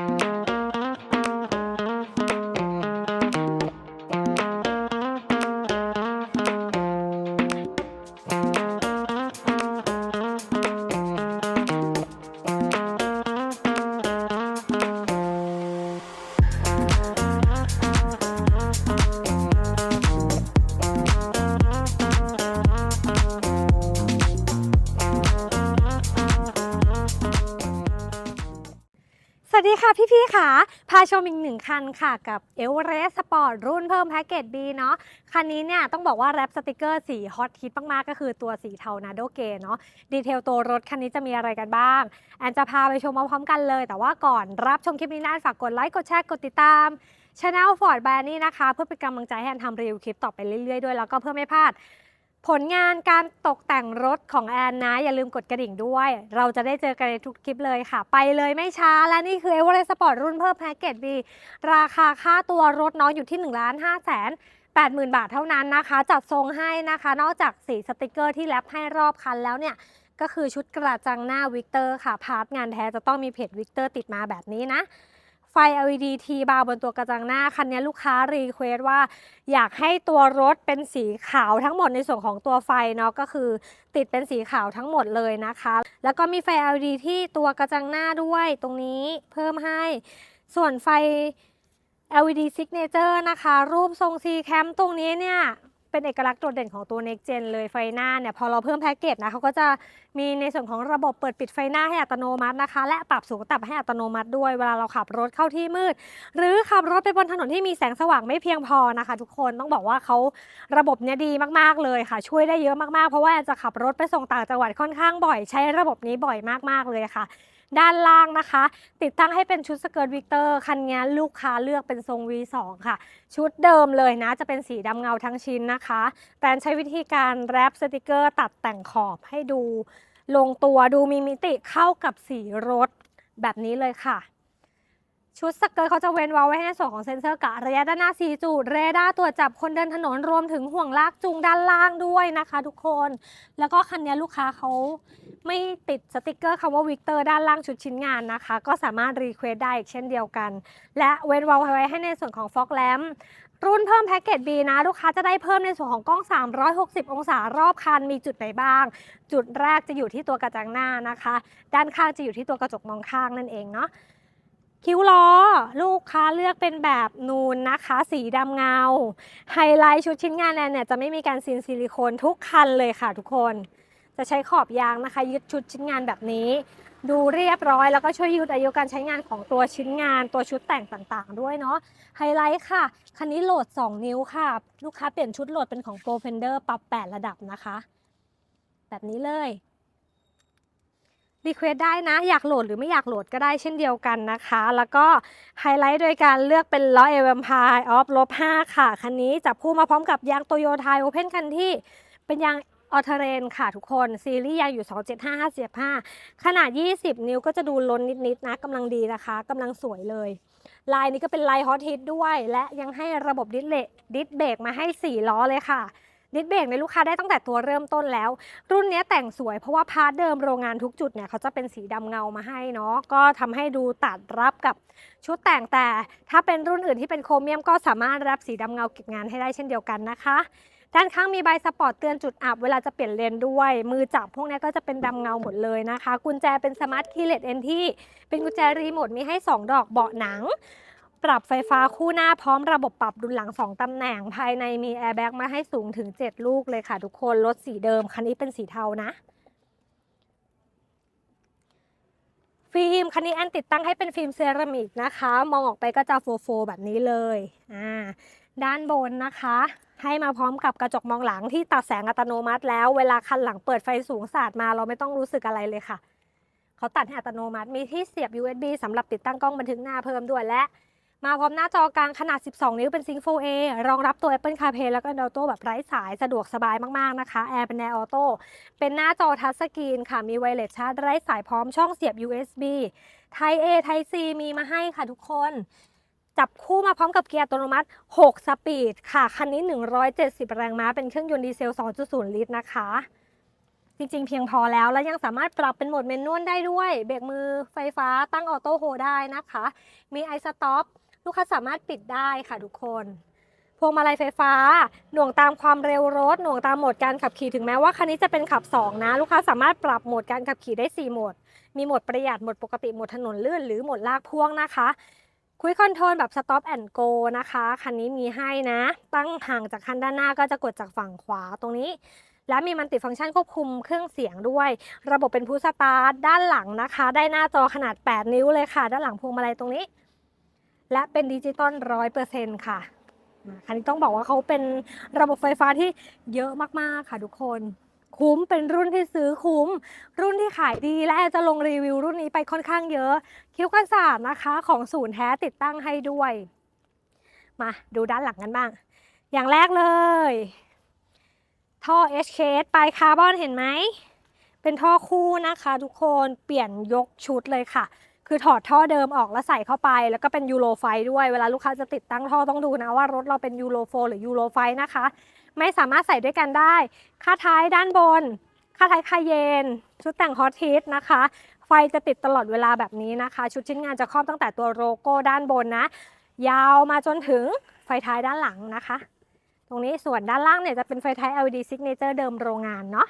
ส วัสดีค่ะพี่ๆค่ะ พาชมอีกหนึ่งคันค่ะกับ e v e r e s t Sport รุ่นเพิ่มแพ็กเกจ B เนาะคันนี้เนี่ยต้องบอกว่าแรปสติกเกอร์สีฮอตฮิตมากๆ ก็คือตัวสีเทานาโดเกเนาะดีเทลตัวรถคันนี้จะมีอะไรกันบ้าง แอนจะพาไปชมมาพร้อมกันเลย แต่ว่าก่อนรับชมคลิปนี้นะฝากกดไลค์กดแชร์กดติดตามช anel Ford b a n นี่นะคะ เพื่อเป็นกำลังใจให้แอนทำรีวิวคลิปต่อไปเรื่อยๆด้วยแล้วก็เพื่อไม่พลาด ผลงานการตกแต่งรถของแอนนะ อย่าลืมกดกระดิ่งด้วย เราจะได้เจอกันในทุกคลิปเลยค่ะ ไปเลยไม่ช้าและนี่คือ e v e r e s t Sport รุ่นเพิ่มแพ็กเกจ B ราคาค่าตัวรถน้อยอยู่ที่1นึ่งล้านห้าแสนแปดหมื่นบาทเท่านั้นนะคะ จัดทรงให้นะคะ นอกจากสีสติกเกอร์ที่แรปให้รอบคันแล้วเนี่ย ก็คือชุดกระจังหน้าวิกเตอร์ค่ะ พาร์ทงานแท้จะต้องมีเพจวิกเตอร์ติดมาแบบนี้นะ ไฟ LED T บาร์บนตัวกระจังหน้า คันนี้ลูกค้ารีเควสว่า อยากให้ตัวรถเป็นสีขาวทั้งหมดในส่วนของตัวไฟเนาะก็คือ ติดเป็นสีขาวทั้งหมดเลยนะคะ แล้วก็มีไฟ LED ที่ตัวกระจังหน้าด้วยตรงนี้เพิ่มให้ ส่วนไฟ LED Signature นะคะ รูปทรง C Cam ตรงนี้เนี่ย เป็นเอกลักษณ์โดดเด่นของตัว Next Gen เลยไฟหน้าเนี่ยพอเราเพิ่มแพ็กเกจนะเขาก็จะมีในส่วนของระบบเปิดปิดไฟหน้าให้อัตโนมัตินะคะ และปรับสูงต่ำให้อัตโนมัติด้วยเวลาเราขับรถเข้าที่มืด หรือขับรถไปบนถนนที่มีแสงสว่างไม่เพียงพอนะคะ ทุกคนต้องบอกว่าเขาระบบเนี้ยดีมากๆเลยค่ะ ช่วยได้เยอะมากๆเพราะว่าจะขับรถไปส่งต่างจังหวัดค่อนข้างบ่อย ใช้ระบบนี้บ่อยมากๆเลยค่ะ ด้านล่างนะคะ ติดตั้งให้เป็นชุดสเกิร์ตวิกเตอร์คันนี้ลูกค้าเลือกเป็นทรง V2 ค่ะ ชุดเดิมเลยนะ จะเป็นสีดำเงาทั้งชิ้นนะคะ แต่ใช้วิธีการแรปสติกเกอร์ตัดแต่งขอบให้ดู ลงตัวดูมีมิติเข้ากับสีรถแบบนี้เลยค่ะ ชุดสเกิร์ตเขาจะเว้นวาไว้ให้ในส่วนของเซ็นเซอร์กะระยะด้านหน้า 4 จุด เรดาร์ตรวจจับคนเดินถนนรวมถึงห่วงลากจูงด้านล่างด้วยนะคะ ทุกคน แล้วก็คันนี้ลูกค้าเขาไม่ติดสติกเกอร์คำว่าวิกเตอร์ด้านล่างชุดชิ้นงานนะคะ ก็สามารถรีเควสได้อีกเช่นเดียวกัน และเว้นวาไว้ให้ในส่วนของฟอกแลมรุ่นเพิ่มแพ็กเกจ B นะ ลูกค้าจะได้เพิ่มในส่วนของกล้อง 360 องศารอบคันมีจุดไหนบ้าง จุดแรกจะอยู่ที่ตัวกระจังหน้านะคะ ด้านข้างจะอยู่ที่ตัวกระจกมองข้างนั่นเองเนาะ คิ้วล้อ ลูกค้าเลือกเป็นแบบนูนนะคะ สีดำเงา ไฮไลท์ชุดชิ้นงานแอนเนี่ยจะไม่มีการซีนซิลิโคนทุกคันเลยค่ะทุกคน จะใช้ขอบยางนะคะ ยึดชุดชิ้นงานแบบนี้ ดูเรียบร้อยแล้วก็ช่วยยืดอายุการใช้งานของตัวชิ้นงาน ตัวชุดแต่งต่างๆ ด้วยเนาะไฮไลท์ค่ะ คันนี้โหลด 2 นิ้วค่ะ ลูกค้าเปลี่ยนชุดโหลดเป็นของ Pro Fender ปรับ 8 ระดับนะคะ แบบนี้เลย รีเควสได้นะ อยากโหลดหรือไม่อยากโหลดก็ได้เช่นเดียวกันนะคะ แล้วก็ไฮไลท์โดยการเลือกเป็นล้อเอเวมพายออฟลบ5ค่ะ คันนี้จับคู่มาพร้อมกับยางโตโยต้าโอเพนคันที่เป็นยางออเทเรนค่ะทุกคน ซีรีส์ยางอยู่ 275 5 5ขนาด 20 นิ้วก็จะดูล้นนิดๆนะกำลังดีนะคะกำลังสวยเลย ลายนี้ก็เป็นลายฮอตฮิตด้วย และยังให้ระบบดิสเลดิสเบรกมาให้ 4 ล้อเลยค่ะ ดิสเบรกในลูกค้าได้ตั้งแต่ตัวเริ่มต้นแล้ว รุ่นนี้แต่งสวยเพราะว่าพาร์ทเดิมโรงงานทุกจุดเนี่ยเขาจะเป็นสีดำเงามาให้เนาะก็ทำให้ดูตัดรับกับชุดแต่งแต่ถ้าเป็นรุ่นอื่นที่เป็นโครเมียมก็สามารถรับสีดำเงาเก็บงานให้ได้เช่นเดียวกันนะคะด้านข้างมีใบสปอร์ตเตือนจุดอับเวลาจะเปลี่ยนเลนด้วย มือจับพวกนี้ก็จะเป็นดำเงาหมดเลยนะคะ กุญแจเป็นสมาร์ทคีย์เลสเอนที่เป็นกุญแจรีโมทมีให้ 2 ดอกเบาะหนัง ปรับไฟฟ้าคู่หน้าพร้อมระบบปรับดุลหลัง 2 ตำแหน่ง ภายในมีแอร์แบ็กมาให้สูงถึง 7 ลูกเลยค่ะทุกคน รถสีเดิม คันนี้เป็นสีเทานะ ฟิล์มคันนี้แอนติดตั้งให้เป็นฟิล์มเซรามิกนะคะ มองออกไปก็จะโฟโฟแบบนี้เลย อ่า ด้านบนนะคะ ให้มาพร้อมกับกระจกมองหลังที่ตัดแสงอัตโนมัติแล้ว เวลาคันหลังเปิดไฟสูงสาดมาเราไม่ต้องรู้สึกอะไรเลยค่ะเขาตัดให้อัตโนมัติ มีที่เสียบ USB สำหรับติดตั้งกล้องบันทึกหน้าเพิ่มด้วยและ มาพร้อมหน้าจอกลางขนาด 12 นิ้วเป็นซิง 4A รองรับตัว Apple CarPlay แล้วก็ Android Auto แบบไร้สายสะดวกสบายมากๆนะคะแอร์เป็นแอร์ออโต้เป็นหน้าจอทัชสกรีนค่ะมีไวเลสชาร์จไร้สายพร้อมช่องเสียบ USB Type A Type C มีมาให้ค่ะทุกคนจับคู่มาพร้อมกับเกียร์อัตโนมัติ 6 สปีดค่ะ คันนี้ 170 แรงม้า เป็นเครื่องยนต์ดีเซล 2.0 ลิตรนะคะ จริงๆ เพียงพอแล้ว และยังสามารถปรับเป็นโหมดเมนนวลได้ด้วย เบรกมือไฟฟ้าตั้งออโต้โฮได้นะคะ มีไอสต็อป ลูกค้าสามารถปิดได้ค่ะทุกคนพวงมาลัยไฟฟ้า หน่วงตามความเร็วรถ หน่วงตามโหมดการขับขี่ถึงแม้ว่าคันนี้จะเป็นขับ 2 นะ ลูกค้าสามารถปรับโหมดการขับขี่ได้ 4 โหมด มีโหมดประหยัดโหมดปกติโหมดถนนลื่น หรือโหมดลากพ่วงนะคะคุยคอนโทรลแบบ stop and go นะคะ คันนี้มีให้นะ ตั้งห่างจากคันด้านหน้าก็จะกดจากฝั่งขวาตรงนี้ และมีมันติฟังก์ชันควบคุมเครื่องเสียงด้วย ระบบเป็นพุชสตาร์ทด้านหลังนะคะ ได้หน้าจอขนาด 8 นิ้วเลยค่ะ ด้านหลังพวงมาลัยตรงนี้ และเป็นดิจิตอลร้อยเปอร์เซ็นต์ค่ะคันนี้ต้องบอกว่าเขาเป็นระบบไฟฟ้าที่เยอะมากๆค่ะทุกคน คุ้มเป็นรุ่นที่ซื้อคุ้ม รุ่นที่ขายดีและแอจะลงรีวิวรุ่นนี้ไปค่อนข้างเยอะ คิ้วกันศาสตร์นะคะ ของศูนย์แท้ติดตั้งให้ด้วย มาดูด้านหลังกันบ้าง อย่างแรกเลย ท่อ HKS ปลายคาร์บอนเห็นไหมเป็นท่อคู่นะคะทุกคนเปลี่ยนยกชุดเลยค่ะ คือถอดท่อเดิมออกแล้วใส่เข้าไป แล้วก็เป็นยูโรไฟด้วยเวลาลูกค้าจะติดตั้งท่อต้องดูนะว่ารถเราเป็นยูโรโฟหรือยูโรไฟนะคะ ไม่สามารถใส่ด้วยกันได้ค่าท้ายด้านบนค่าท้ายคาเยนชุดแต่งฮอตทิสนะคะ ไฟจะติดตลอดเวลาแบบนี้นะคะ ชุดชิ้นงานจะครอบตั้งแต่ตัวโลโก้ด้านบนนะ ยาวมาจนถึงไฟท้ายด้านหลังนะคะ ตรงนี้ส่วนด้านล่างเนี่ยจะเป็นไฟท้าย LED Signature เดิมโรงงานเนาะ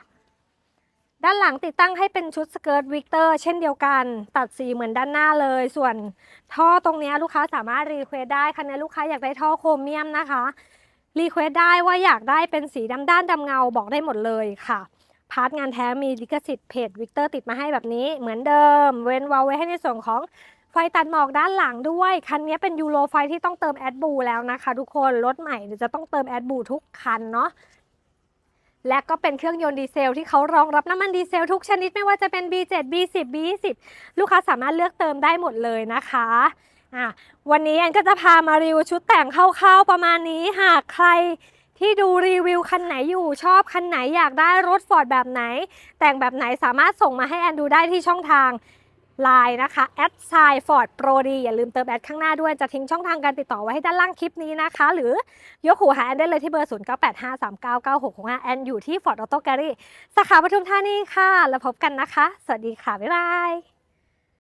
ด้านหลังติดตั้งให้เป็นชุดสเกิร์ตวิกเตอร์เช่นเดียวกัน ตัดสีเหมือนด้านหน้าเลย ส่วนท่อตรงนี้ลูกค้าสามารถรีเควสได้คันนี้ลูกค้าอยากได้ท่อโครเมียมนะคะรีเควสได้ว่าอยากได้เป็นสีดำด้านดำเงาบอกได้หมดเลยค่ะพาร์ทงานแท้มีลิขสิทธิ์เพจวิกเตอร์ติดมาให้แบบนี้เหมือนเดิม เว้นวาล์วไว้ให้ในส่วนของไฟตัดหมอกด้านหลังด้วย คันนี้เป็นยูโรไฟที่ต้องเติมแอดบูแล้วนะคะ ทุกคนรถใหม่จะต้องเติมแอดบูทุกคันเนาะ และก็เป็นเครื่องยนต์ดีเซลที่เขารองรับน้ำมันดีเซลทุกชนิดไม่ว่าจะเป็น B7 B10 B20 ลูกค้าสามารถเลือกเติมได้หมดเลยนะคะอะวันนี้แอนก็จะพามารีวิวชุดแต่งคร่าวๆประมาณนี้หากใครที่ดูรีวิวคันไหนอยู่ชอบคันไหนอยากได้รถฟอร์ดแบบไหน แต่งแบบไหนสามารถส่งมาให้แอนดูได้ที่ช่องทาง ไลน์นะคะแอดไซฟอร์ดโปรดีอย่าลืมเติมแอดข้างหน้าด้วย จะทิ้งช่องทางการติดต่อไว้ให้ด้านล่างคลิปนี้นะคะ หรือยกหูหาแอนได้เลยที่เบอร์ 0 9 8 5 3 9 9 6 6 5 แอนอยู่ที่ฟอร์ดออโต้แกลลี่สาขาปทุมธานีค่ะ แล้วพบกันนะคะ สวัสดีค่ะ บ๊ายบาย